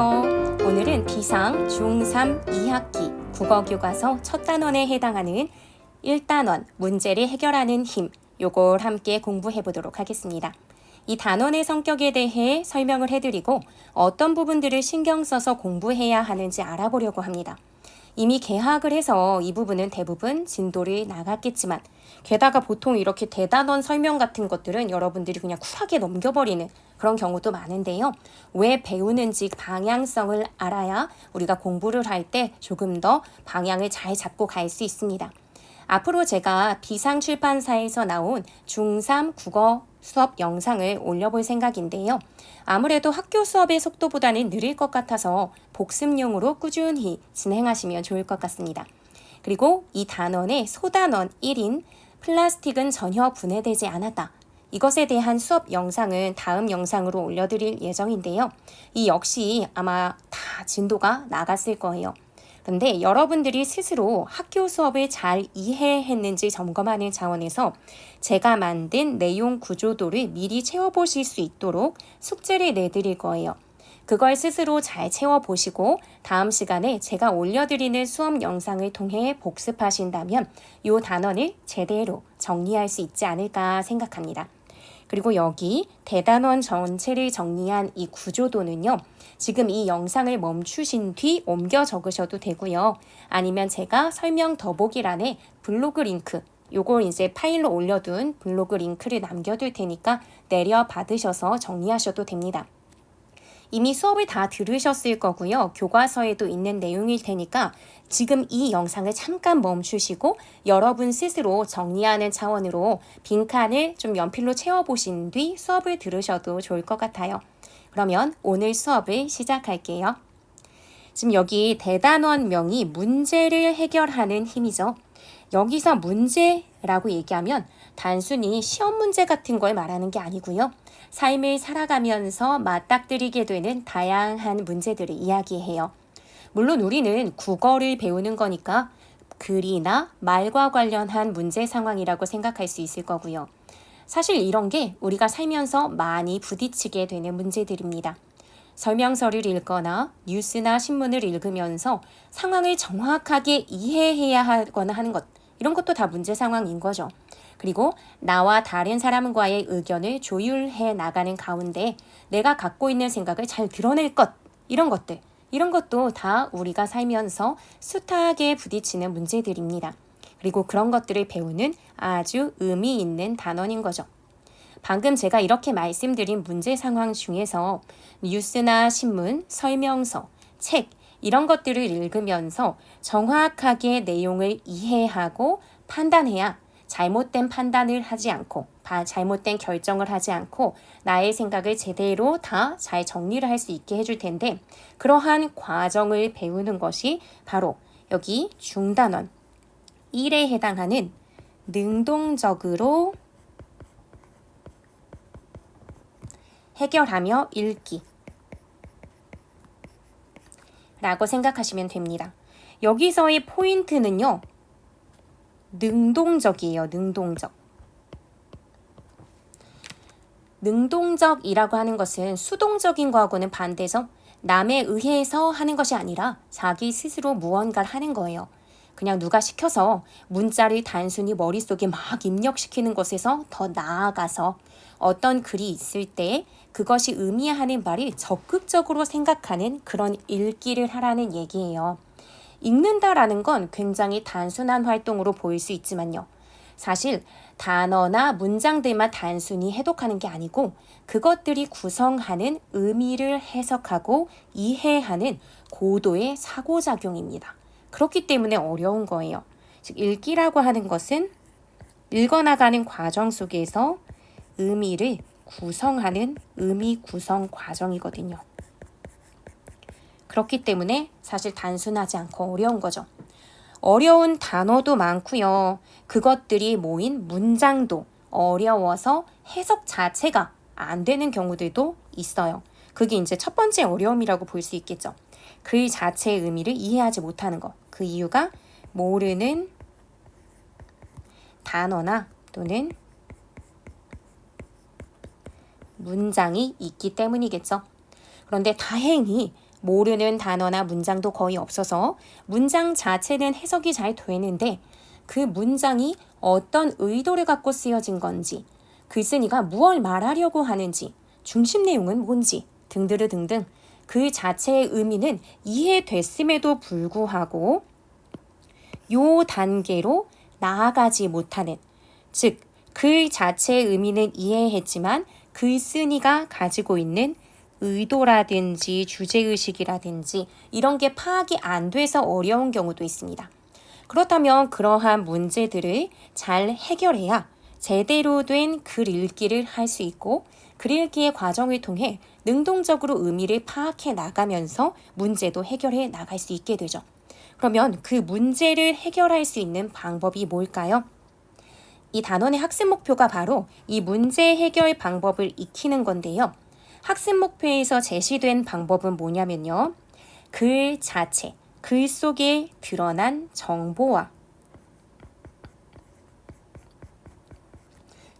안녕하세요. 오늘은 비상 중3 2학기 국어 교과서 첫 단원에 해당하는 1단원 문제를 해결하는 힘 요걸 함께 공부해 보도록 하겠습니다. 이 단원의 성격에 대해 설명을 해드리고 어떤 부분들을 신경 써서 공부해야 하는지 알아보려고 합니다. 이미 개학을 해서 이 부분은 대부분 진도를 나갔겠지만 게다가 보통 이렇게 대단원 설명 같은 것들은 여러분들이 그냥 쿨하게 넘겨버리는 그런 경우도 많은데요. 왜 배우는지 방향성을 알아야 우리가 공부를 할 때 조금 더 방향을 잘 잡고 갈 수 있습니다. 앞으로 제가 비상출판사에서 나온 중3 국어 수업 영상을 올려볼 생각인데요. 아무래도 학교 수업의 속도보다는 느릴 것 같아서 복습용으로 꾸준히 진행하시면 좋을 것 같습니다. 그리고 이 단원의 소단원 1인 플라스틱은 전혀 분해되지 않았다. 이것에 대한 수업 영상은 다음 영상으로 올려드릴 예정인데요. 이 역시 아마 다 진도가 나갔을 거예요. 근데 여러분들이 스스로 학교 수업을 잘 이해했는지 점검하는 차원에서 제가 만든 내용 구조도를 미리 채워보실 수 있도록 숙제를 내드릴 거예요. 그걸 스스로 잘 채워보시고 다음 시간에 제가 올려드리는 수업 영상을 통해 복습하신다면 이 단원을 제대로 정리할 수 있지 않을까 생각합니다. 그리고 여기 대단원 전체를 정리한 이 구조도는요. 지금 이 영상을 멈추신 뒤 옮겨 적으셔도 되고요. 아니면 제가 설명 더보기란에 블로그 링크 요걸 이제 파일로 올려둔 블로그 링크를 남겨둘 테니까 내려 받으셔서 정리하셔도 됩니다. 이미 수업을 다 들으셨을 거고요. 교과서에도 있는 내용일 테니까 지금 이 영상을 잠깐 멈추시고 여러분 스스로 정리하는 차원으로 빈칸을 좀 연필로 채워보신 뒤 수업을 들으셔도 좋을 것 같아요. 그러면 오늘 수업을 시작할게요. 지금 여기 대단원명이 문제를 해결하는 힘이죠. 여기서 문제라고 얘기하면 단순히 시험 문제 같은 걸 말하는 게 아니고요. 삶을 살아가면서 맞닥뜨리게 되는 다양한 문제들을 이야기해요. 물론 우리는 국어를 배우는 거니까 글이나 말과 관련한 문제 상황이라고 생각할 수 있을 거고요. 사실 이런 게 우리가 살면서 많이 부딪히게 되는 문제들입니다. 설명서를 읽거나 뉴스나 신문을 읽으면서 상황을 정확하게 이해해야 하거나 하는 것, 이런 것도 다 문제 상황인 거죠. 그리고 나와 다른 사람과의 의견을 조율해 나가는 가운데 내가 갖고 있는 생각을 잘 드러낼 것, 이런 것들, 이런 것도 다 우리가 살면서 숱하게 부딪히는 문제들입니다. 그리고 그런 것들을 배우는 아주 의미 있는 단원인 거죠. 방금 제가 이렇게 말씀드린 문제 상황 중에서 뉴스나 신문, 설명서, 책, 이런 것들을 읽으면서 정확하게 내용을 이해하고 판단해야 잘못된 판단을 하지 않고 잘못된 결정을 하지 않고 나의 생각을 제대로 다 잘 정리를 할 수 있게 해줄 텐데 그러한 과정을 배우는 것이 바로 여기 중단원. 1에 해당하는 능동적으로 해결하며 읽기 라고 생각하시면 됩니다. 여기서의 포인트는요. 능동적이에요. 능동적. 능동적이라고 하는 것은 수동적인 거하고는 반대죠. 남에 의해서 하는 것이 아니라 자기 스스로 무언가를 하는 거예요. 그냥 누가 시켜서 문자를 단순히 머릿속에 막 입력시키는 것에서 더 나아가서 어떤 글이 있을 때 그것이 의미하는 말을 적극적으로 생각하는 그런 읽기를 하라는 얘기예요. 읽는다라는 건 굉장히 단순한 활동으로 보일 수 있지만요. 사실 단어나 문장들만 단순히 해독하는 게 아니고 그것들이 구성하는 의미를 해석하고 이해하는 고도의 사고작용입니다. 그렇기 때문에 어려운 거예요. 즉, 읽기라고 하는 것은 읽어나가는 과정 속에서 의미를 구성하는 의미 구성 과정이거든요. 그렇기 때문에 사실 단순하지 않고 어려운 거죠. 어려운 단어도 많고요. 그것들이 모인 문장도 어려워서 해석 자체가 안 되는 경우들도 있어요. 그게 이제 첫 번째 어려움이라고 볼 수 있겠죠. 글 자체의 의미를 이해하지 못하는 것. 그 이유가 모르는 단어나 또는 문장이 있기 때문이겠죠. 그런데 다행히 모르는 단어나 문장도 거의 없어서 문장 자체는 해석이 잘 되는데 그 문장이 어떤 의도를 갖고 쓰여진 건지 글쓴이가 무엇을 말하려고 하는지 중심 내용은 뭔지 등등을 등등 그 자체의 의미는 이해됐음에도 불구하고 요 단계로 나아가지 못하는 즉 글 자체의 의미는 이해했지만 글쓴이가 가지고 있는 의도라든지 주제의식이라든지 이런 게 파악이 안 돼서 어려운 경우도 있습니다. 그렇다면 그러한 문제들을 잘 해결해야 제대로 된 글 읽기를 할 수 있고 글 읽기의 과정을 통해 능동적으로 의미를 파악해 나가면서 문제도 해결해 나갈 수 있게 되죠. 그러면 그 문제를 해결할 수 있는 방법이 뭘까요? 이 단원의 학습 목표가 바로 이 문제 해결 방법을 익히는 건데요. 학습 목표에서 제시된 방법은 뭐냐면요. 글 자체, 글 속에 드러난 정보와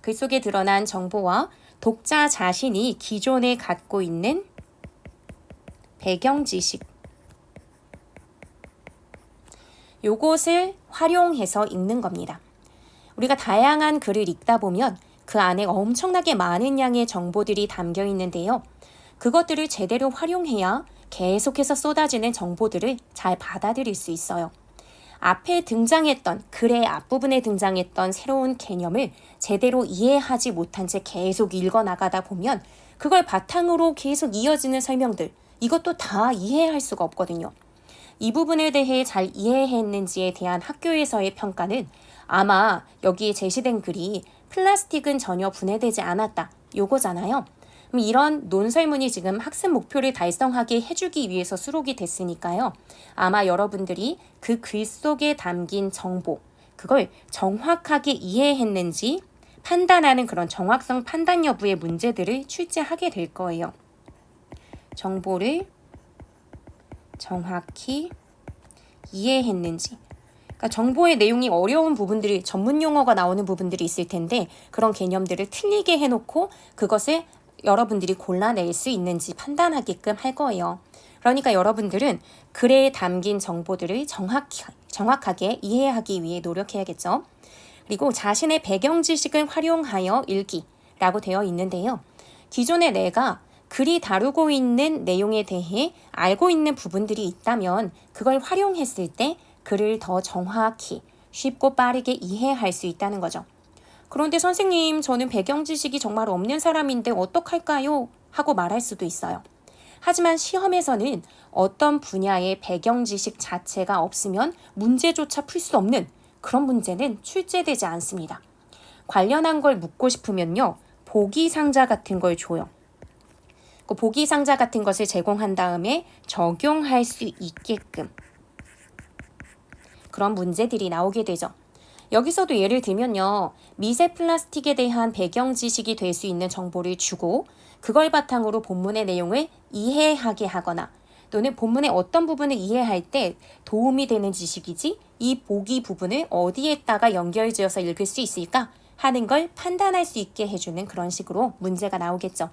글 속에 드러난 정보와 독자 자신이 기존에 갖고 있는 배경 지식 요것을 활용해서 읽는 겁니다. 우리가 다양한 글을 읽다 보면 그 안에 엄청나게 많은 양의 정보들이 담겨 있는데요. 그것들을 제대로 활용해야 계속해서 쏟아지는 정보들을 잘 받아들일 수 있어요. 앞에 등장했던 글의 앞부분에 등장했던 새로운 개념을 제대로 이해하지 못한 채 계속 읽어 나가다 보면 그걸 바탕으로 계속 이어지는 설명들 이것도 다 이해할 수가 없거든요. 이 부분에 대해 잘 이해했는지에 대한 학교에서의 평가는 아마 여기에 제시된 글이 플라스틱은 전혀 분해되지 않았다. 요거잖아요. 그럼 이런 논설문이 지금 학습 목표를 달성하게 해주기 위해서 수록이 됐으니까요. 아마 여러분들이 그 글 속에 담긴 정보, 그걸 정확하게 이해했는지 판단하는 그런 정확성 판단 여부의 문제들을 출제하게 될 거예요. 정보를 정확히 이해했는지. 그러니까 정보의 내용이 어려운 부분들이 전문 용어가 나오는 부분들이 있을 텐데 그런 개념들을 틀리게 해놓고 그것을 여러분들이 골라낼 수 있는지 판단하게끔 할 거예요. 그러니까 여러분들은 글에 담긴 정보들을 정확히, 정확하게 이해하기 위해 노력해야겠죠. 그리고 자신의 배경 지식을 활용하여 읽기라고 되어 있는데요. 기존에 내가 글이 다루고 있는 내용에 대해 알고 있는 부분들이 있다면 그걸 활용했을 때 글을 더 정확히 쉽고 빠르게 이해할 수 있다는 거죠. 그런데 선생님, 저는 배경 지식이 정말 없는 사람인데 어떡할까요? 하고 말할 수도 있어요. 하지만 시험에서는 어떤 분야의 배경 지식 자체가 없으면 문제조차 풀 수 없는 그런 문제는 출제되지 않습니다. 관련한 걸 묻고 싶으면요. 보기 상자 같은 걸 줘요. 그 보기 상자 같은 것을 제공한 다음에 적용할 수 있게끔 그런 문제들이 나오게 되죠. 여기서도 예를 들면요. 미세 플라스틱에 대한 배경 지식이 될 수 있는 정보를 주고 그걸 바탕으로 본문의 내용을 이해하게 하거나 또는 본문의 어떤 부분을 이해할 때 도움이 되는 지식이지 이 보기 부분을 어디에다가 연결지어서 읽을 수 있을까 하는 걸 판단할 수 있게 해주는 그런 식으로 문제가 나오겠죠.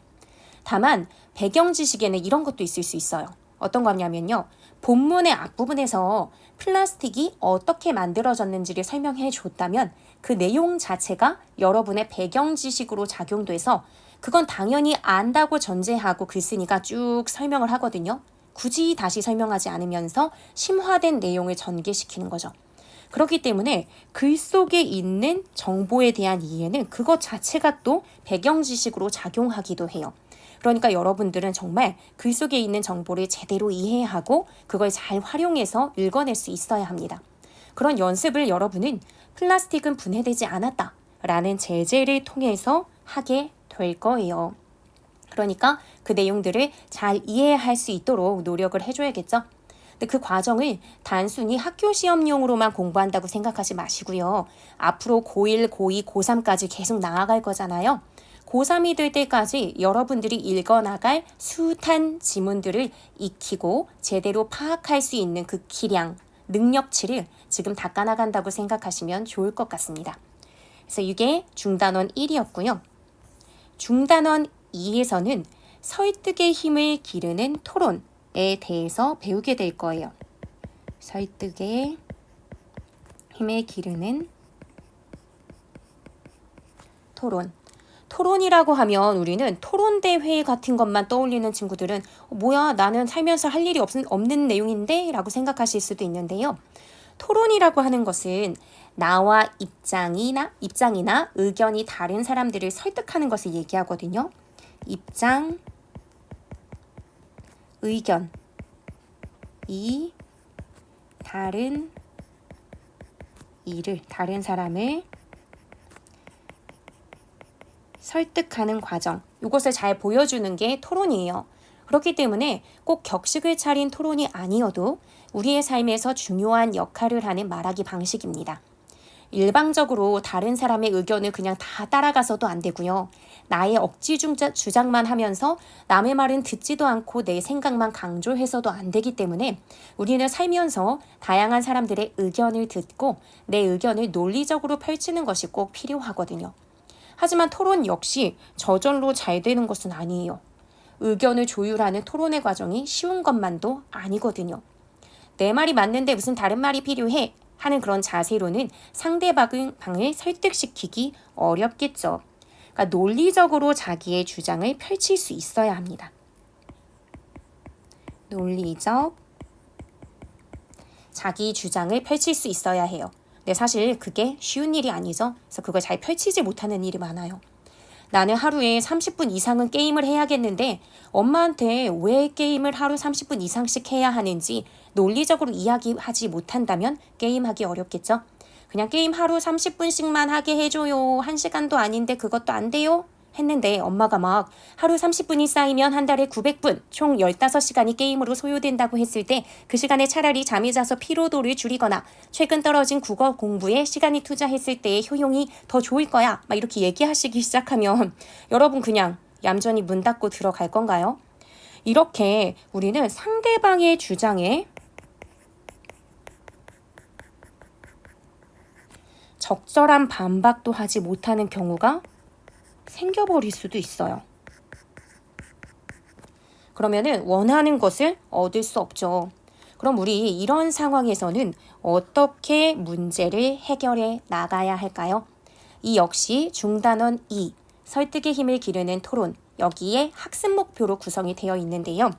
다만 배경 지식에는 이런 것도 있을 수 있어요. 어떤 거냐면요. 본문의 앞부분에서 플라스틱이 어떻게 만들어졌는지를 설명해 줬다면 그 내용 자체가 여러분의 배경 지식으로 작용돼서 그건 당연히 안다고 전제하고 글쓴이가 쭉 설명을 하거든요. 굳이 다시 설명하지 않으면서 심화된 내용을 전개시키는 거죠. 그렇기 때문에 글 속에 있는 정보에 대한 이해는 그것 자체가 또 배경 지식으로 작용하기도 해요. 그러니까 여러분들은 정말 글 속에 있는 정보를 제대로 이해하고 그걸 잘 활용해서 읽어낼 수 있어야 합니다. 그런 연습을 여러분은 플라스틱은 분해되지 않았다 라는 제재를 통해서 하게 될 거예요. 그러니까 그 내용들을 잘 이해할 수 있도록 노력을 해줘야겠죠. 근데 그 과정을 단순히 학교 시험용으로만 공부한다고 생각하지 마시고요. 앞으로 고1, 고2, 고3까지 계속 나아갈 거잖아요. 고3이 될 때까지 여러분들이 읽어 나갈 숱한 지문들을 익히고 제대로 파악할 수 있는 그 기량, 능력치를 지금 닦아 나간다고 생각하시면 좋을 것 같습니다. 그래서 이게 중단원 1이었고요. 중단원 2에서는 설득의 힘을 기르는 토론에 대해서 배우게 될 거예요. 설득의 힘을 기르는 토론. 토론이라고 하면 우리는 토론대회 같은 것만 떠올리는 친구들은 어, 뭐야 나는 살면서 할 일이 없, 없는 내용인데 라고 생각하실 수도 있는데요. 토론이라고 하는 것은 나와 입장이나 입장이나 의견이 다른 사람들을 설득하는 것을 얘기하거든요. 입장, 의견, 이 다른 일을 다른 사람을 설득하는 과정. 이것을 잘 보여주는 게 토론이에요. 그렇기 때문에 꼭 격식을 차린 토론이 아니어도 우리의 삶에서 중요한 역할을 하는 말하기 방식입니다. 일방적으로 다른 사람의 의견을 그냥 다 따라가서도 안 되고요. 나의 억지 주장만 하면서 남의 말은 듣지도 않고 내 생각만 강조해서도 안 되기 때문에 우리는 살면서 다양한 사람들의 의견을 듣고 내 의견을 논리적으로 펼치는 것이 꼭 필요하거든요. 하지만 토론 역시 저절로 잘 되는 것은 아니에요. 의견을 조율하는 토론의 과정이 쉬운 것만도 아니거든요. 내 말이 맞는데 무슨 다른 말이 필요해 하는 그런 자세로는 상대방을 설득시키기 어렵겠죠. 그러니까 논리적으로 자기의 주장을 펼칠 수 있어야 합니다. 논리적 자기 주장을 펼칠 수 있어야 해요. 근데 사실 그게 쉬운 일이 아니죠. 그래서 그걸 잘 펼치지 못하는 일이 많아요. 나는 하루에 30분 이상은 게임을 해야겠는데 엄마한테 왜 게임을 하루 30분 이상씩 해야 하는지 논리적으로 이야기하지 못한다면 게임하기 어렵겠죠? 그냥 게임 하루 30분씩만 하게 해줘요. 한 시간도 아닌데 그것도 안 돼요? 했는데 엄마가 막 하루 30분이 쌓이면 한 달에 900분, 총 15시간이 게임으로 소요된다고 했을 때 그 시간에 차라리 잠이 자서 피로도를 줄이거나 최근 떨어진 국어 공부에 시간이 투자했을 때의 효용이 더 좋을 거야. 막 이렇게 얘기하시기 시작하면 여러분 그냥 얌전히 문 닫고 들어갈 건가요? 이렇게 우리는 상대방의 주장에 적절한 반박도 하지 못하는 경우가 생겨버릴 수도 있어요. 그러면은 원하는 것을 얻을 수 없죠. 그럼 우리 이런 상황에서는 어떻게 문제를 해결해 나가야 할까요? 이 역시 중단원 2, 설득의 힘을 기르는 토론, 여기에 학습 목표로 구성이 되어 있는데요.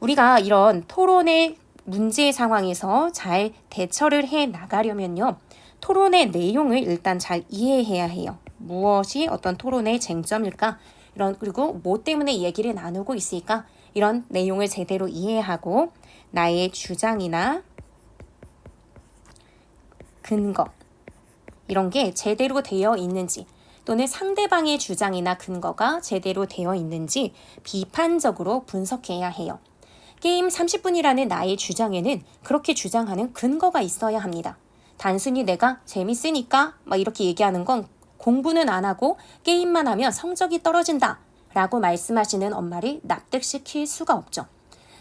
우리가 이런 토론의 문제 상황에서 잘 대처를 해 나가려면요. 토론의 내용을 일단 잘 이해해야 해요. 무엇이 어떤 토론의 쟁점일까? 이런 그리고 뭐 때문에 얘기를 나누고 있을까? 이런 내용을 제대로 이해하고 나의 주장이나 근거 이런 게 제대로 되어 있는지 또는 상대방의 주장이나 근거가 제대로 되어 있는지 비판적으로 분석해야 해요. 게임 30분이라는 나의 주장에는 그렇게 주장하는 근거가 있어야 합니다. 단순히 내가 재밌으니까 막 이렇게 얘기하는 건 공부는 안 하고 게임만 하면 성적이 떨어진다 라고 말씀하시는 엄마를 납득시킬 수가 없죠.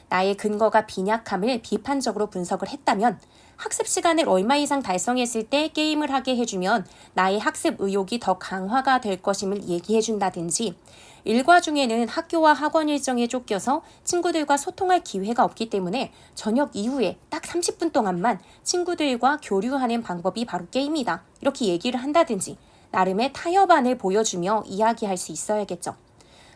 나의 근거가 빈약함을 비판적으로 분석을 했다면 학습 시간을 얼마 이상 달성했을 때 게임을 하게 해주면 나의 학습 의욕이 더 강화가 될 것임을 얘기해 준다든지 일과 중에는 학교와 학원 일정에 쫓겨서 친구들과 소통할 기회가 없기 때문에 저녁 이후에 딱 30분 동안만 친구들과 교류하는 방법이 바로 게임이다. 이렇게 얘기를 한다든지 나름의 타협안을 보여주며 이야기할 수 있어야겠죠.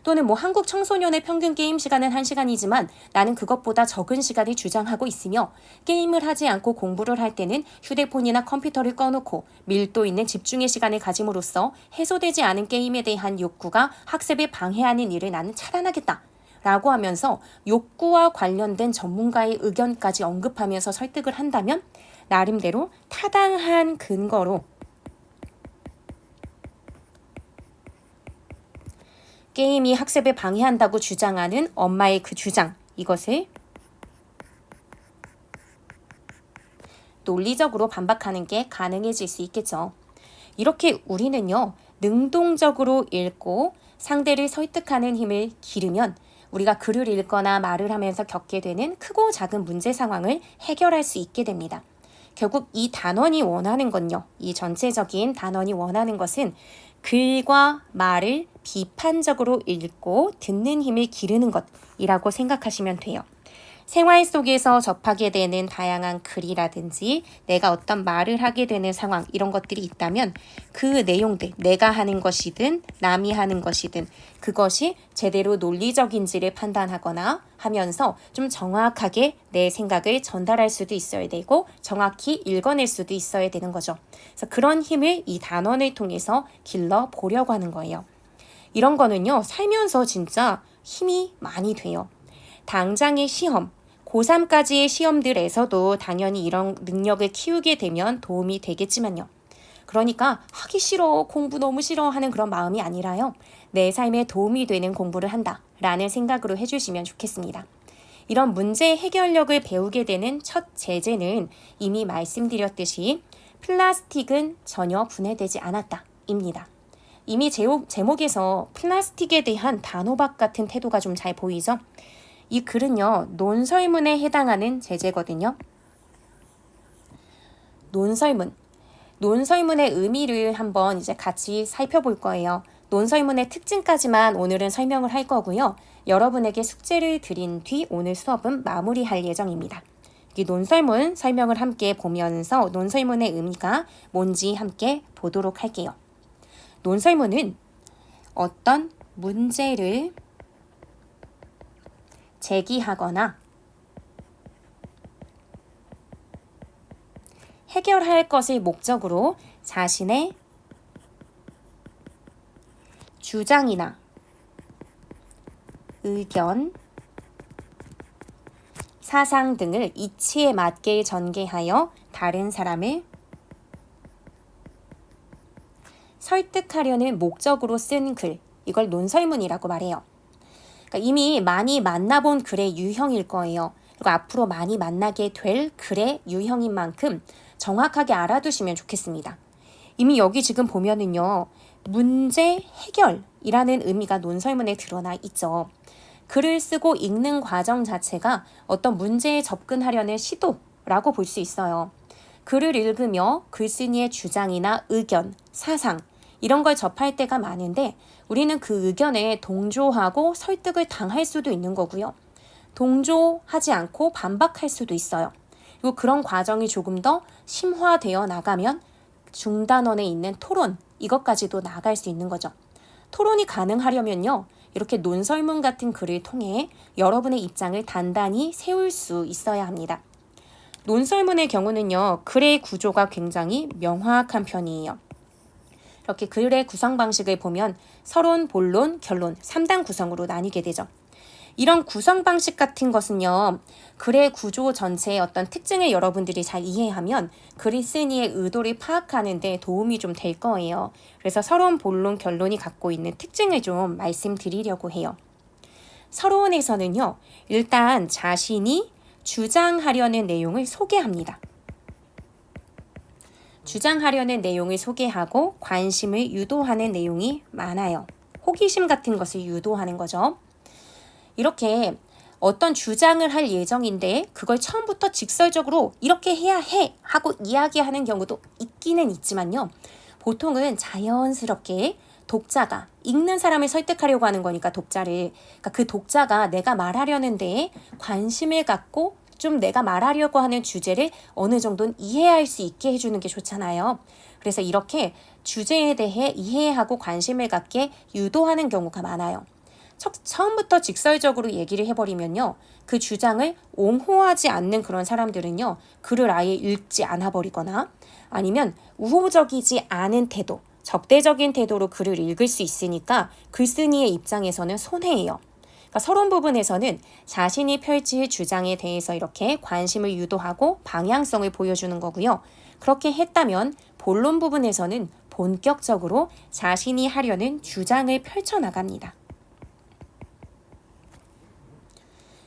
또는 뭐 한국 청소년의 평균 게임 시간은 1시간이지만 나는 그것보다 적은 시간을 주장하고 있으며 게임을 하지 않고 공부를 할 때는 휴대폰이나 컴퓨터를 꺼놓고 밀도 있는 집중의 시간을 가짐으로써 해소되지 않은 게임에 대한 욕구가 학습에 방해하는 일을 나는 차단하겠다. 라고 하면서 욕구와 관련된 전문가의 의견까지 언급하면서 설득을 한다면 나름대로 타당한 근거로 게임이 학습에 방해한다고 주장하는 엄마의 그 주장, 이것을 논리적으로 반박하는 게 가능해질 수 있겠죠. 이렇게 우리는요, 능동적으로 읽고 상대를 설득하는 힘을 기르면 우리가 글을 읽거나 말을 하면서 겪게 되는 크고 작은 문제 상황을 해결할 수 있게 됩니다. 결국 이 단원이 원하는 건요. 이 전체적인 단원이 원하는 것은 글과 말을 비판적으로 읽고 듣는 힘을 기르는 것이라고 생각하시면 돼요. 생활 속에서 접하게 되는 다양한 글이라든지 내가 어떤 말을 하게 되는 상황 이런 것들이 있다면 그 내용들 내가 하는 것이든 남이 하는 것이든 그것이 제대로 논리적인지를 판단하거나 하면서 좀 정확하게 내 생각을 전달할 수도 있어야 되고 정확히 읽어낼 수도 있어야 되는 거죠. 그래서 그런 힘을 이 단원을 통해서 길러 보려고 하는 거예요. 이런 거는요, 살면서 진짜 힘이 많이 돼요. 당장의 시험, 고3까지의 시험들에서도 당연히 이런 능력을 키우게 되면 도움이 되겠지만요. 그러니까 하기 싫어, 공부 너무 싫어 하는 그런 마음이 아니라요. 내 삶에 도움이 되는 공부를 한다. 라는 생각으로 해주시면 좋겠습니다. 이런 문제 해결력을 배우게 되는 첫 제재는 이미 말씀드렸듯이 플라스틱은 전혀 분해되지 않았다. 입니다. 이미 제목, 제목에서 플라스틱에 대한 단호박 같은 태도가 좀 잘 보이죠? 이 글은요, 논설문에 해당하는 제재거든요. 논설문. 논설문의 의미를 한번 이제 같이 살펴볼 거예요. 논설문의 특징까지만 오늘은 설명을 할 거고요. 여러분에게 숙제를 드린 뒤 오늘 수업은 마무리할 예정입니다. 이 논설문 설명을 함께 보면서 논설문의 의미가 뭔지 함께 보도록 할게요. 논설문은 어떤 문제를 제기하거나 해결할 것을 목적으로 자신의 주장이나 의견, 사상 등을 이치에 맞게 전개하여 다른 사람을 설득하려는 목적으로 쓴 글, 이걸 논설문이라고 말해요. 그러니까 이미 많이 만나본 글의 유형일 거예요. 그리고 앞으로 많이 만나게 될 글의 유형인 만큼 정확하게 알아두시면 좋겠습니다. 이미 여기 지금 보면은요, 문제 해결이라는 의미가 논설문에 드러나 있죠. 글을 쓰고 읽는 과정 자체가 어떤 문제에 접근하려는 시도라고 볼 수 있어요. 글을 읽으며 글쓴이의 주장이나 의견, 사상, 이런 걸 접할 때가 많은데 우리는 그 의견에 동조하고 설득을 당할 수도 있는 거고요. 동조하지 않고 반박할 수도 있어요. 그리고 그런 과정이 조금 더 심화되어 나가면 중단원에 있는 토론 이것까지도 나갈 수 있는 거죠. 토론이 가능하려면요. 이렇게 논설문 같은 글을 통해 여러분의 입장을 단단히 세울 수 있어야 합니다. 논설문의 경우는요. 글의 구조가 굉장히 명확한 편이에요. 이렇게 글의 구성 방식을 보면 서론, 본론, 결론 3단 구성으로 나뉘게 되죠. 이런 구성 방식 같은 것은요, 글의 구조 전체의 어떤 특징을 여러분들이 잘 이해하면 글이 쓴이의 의도를 파악하는 데 도움이 좀 될 거예요. 그래서 서론, 본론, 결론이 갖고 있는 특징을 좀 말씀드리려고 해요. 서론에서는요, 일단 자신이 주장하려는 내용을 소개합니다. 주장하려는 내용을 소개하고 관심을 유도하는 내용이 많아요. 호기심 같은 것을 유도하는 거죠. 이렇게 어떤 주장을 할 예정인데 그걸 처음부터 직설적으로 이렇게 해야 해 하고 이야기하는 경우도 있기는 있지만요. 보통은 자연스럽게 독자가 읽는 사람을 설득하려고 하는 거니까 독자를 그러니까 그 독자가 내가 말하려는데 관심을 갖고 좀 내가 말하려고 하는 주제를 어느 정도는 이해할 수 있게 해주는 게 좋잖아요. 그래서 이렇게 주제에 대해 이해하고 관심을 갖게 유도하는 경우가 많아요. 처음부터 직설적으로 얘기를 해버리면요. 그 주장을 옹호하지 않는 그런 사람들은요. 글을 아예 읽지 않아 버리거나 아니면 우호적이지 않은 태도, 적대적인 태도로 글을 읽을 수 있으니까 글쓴이의 입장에서는 손해예요. 그러니까 서론 부분에서는 자신이 펼칠 주장에 대해서 이렇게 관심을 유도하고 방향성을 보여주는 거고요. 그렇게 했다면 본론 부분에서는 본격적으로 자신이 하려는 주장을 펼쳐나갑니다.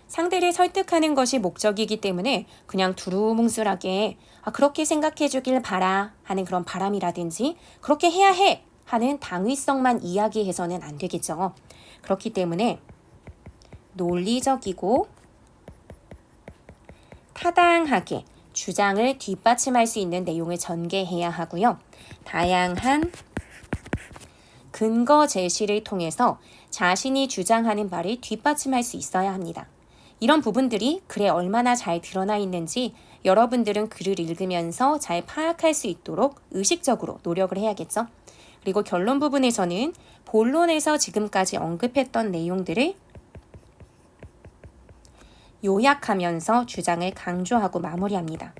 상대를 설득하는 것이 목적이기 때문에 그냥 두루뭉술하게 아, 그렇게 생각해 주길 바라 하는 그런 바람이라든지 그렇게 해야 해 하는 당위성만 이야기해서는 안 되겠죠. 그렇기 때문에 논리적이고 타당하게 주장을 뒷받침할 수 있는 내용을 전개해야 하고요. 다양한 근거 제시를 통해서 자신이 주장하는 말을 뒷받침할 수 있어야 합니다. 이런 부분들이 글에 얼마나 잘 드러나 있는지 여러분들은 글을 읽으면서 잘 파악할 수 있도록 의식적으로 노력을 해야겠죠. 그리고 결론 부분에서는 본론에서 지금까지 언급했던 내용들을 요약하면서 주장을 강조하고 마무리합니다.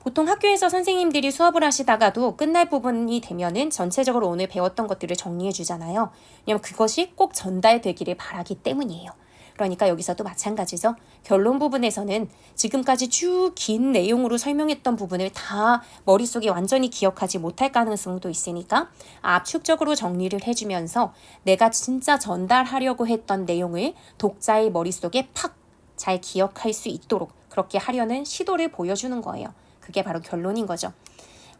보통 학교에서 선생님들이 수업을 하시다가도 끝날 부분이 되면은 전체적으로 오늘 배웠던 것들을 정리해 주잖아요. 왜냐면 그것이 꼭 전달되기를 바라기 때문이에요. 그러니까 여기서도 마찬가지죠. 결론 부분에서는 지금까지 쭉 긴 내용으로 설명했던 부분을 다 머릿속에 완전히 기억하지 못할 가능성도 있으니까 압축적으로 정리를 해주면서 내가 진짜 전달하려고 했던 내용을 독자의 머릿속에 팍 잘 기억할 수 있도록 그렇게 하려는 시도를 보여주는 거예요. 그게 바로 결론인 거죠.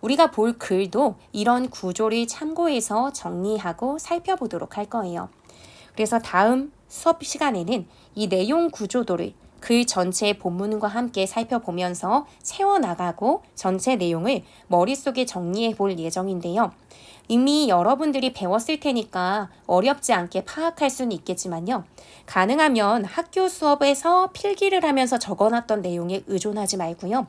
우리가 볼 글도 이런 구조를 참고해서 정리하고 살펴보도록 할 거예요. 그래서 다음 수업 시간에는 이 내용 구조도를 글 전체의 본문과 함께 살펴보면서 세워나가고 전체 내용을 머릿속에 정리해 볼 예정인데요. 이미 여러분들이 배웠을 테니까 어렵지 않게 파악할 수는 있겠지만요. 가능하면 학교 수업에서 필기를 하면서 적어놨던 내용에 의존하지 말고요.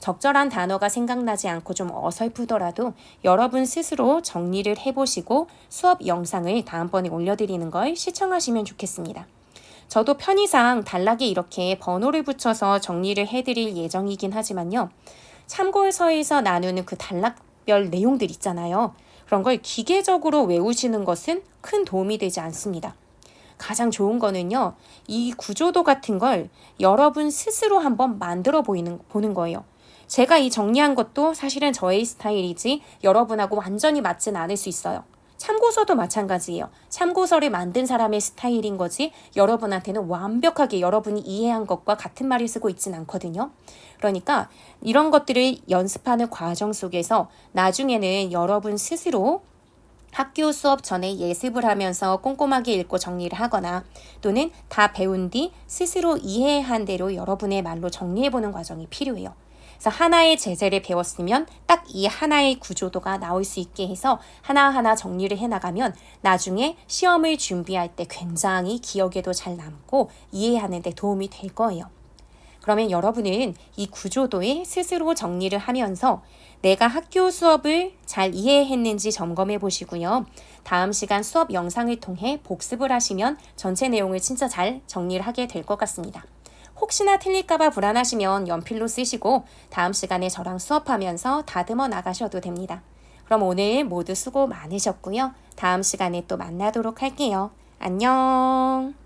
적절한 단어가 생각나지 않고 좀 어설프더라도 여러분 스스로 정리를 해보시고 수업 영상을 다음번에 올려드리는 걸 시청하시면 좋겠습니다. 저도 편의상 단락에 이렇게 번호를 붙여서 정리를 해드릴 예정이긴 하지만요. 참고서에서 나누는 그 단락 별 내용들 있잖아요. 그런 걸 기계적으로 외우시는 것은 큰 도움이 되지 않습니다. 가장 좋은 거는요, 이 구조도 같은 걸 여러분 스스로 한번 만들어 보이는, 보는 거예요. 제가 이 정리한 것도 사실은 저의 스타일이지 여러분하고 완전히 맞진 않을 수 있어요. 참고서도 마찬가지예요. 참고서를 만든 사람의 스타일인 거지 여러분한테는 완벽하게 여러분이 이해한 것과 같은 말을 쓰고 있진 않거든요. 그러니까 이런 것들을 연습하는 과정 속에서 나중에는 여러분 스스로 학교 수업 전에 예습을 하면서 꼼꼼하게 읽고 정리를 하거나 또는 다 배운 뒤 스스로 이해한 대로 여러분의 말로 정리해보는 과정이 필요해요. 그래서 하나의 제재를 배웠으면 딱 이 하나의 구조도가 나올 수 있게 해서 하나하나 정리를 해 나가면 나중에 시험을 준비할 때 굉장히 기억에도 잘 남고 이해하는 데 도움이 될 거예요. 그러면 여러분은 이 구조도에 스스로 정리를 하면서 내가 학교 수업을 잘 이해했는지 점검해 보시고요. 다음 시간 수업 영상을 통해 복습을 하시면 전체 내용을 진짜 잘 정리를 하게 될 것 같습니다. 혹시나 틀릴까봐 불안하시면 연필로 쓰시고 다음 시간에 저랑 수업하면서 다듬어 나가셔도 됩니다. 그럼 오늘 모두 수고 많으셨고요. 다음 시간에 또 만나도록 할게요. 안녕!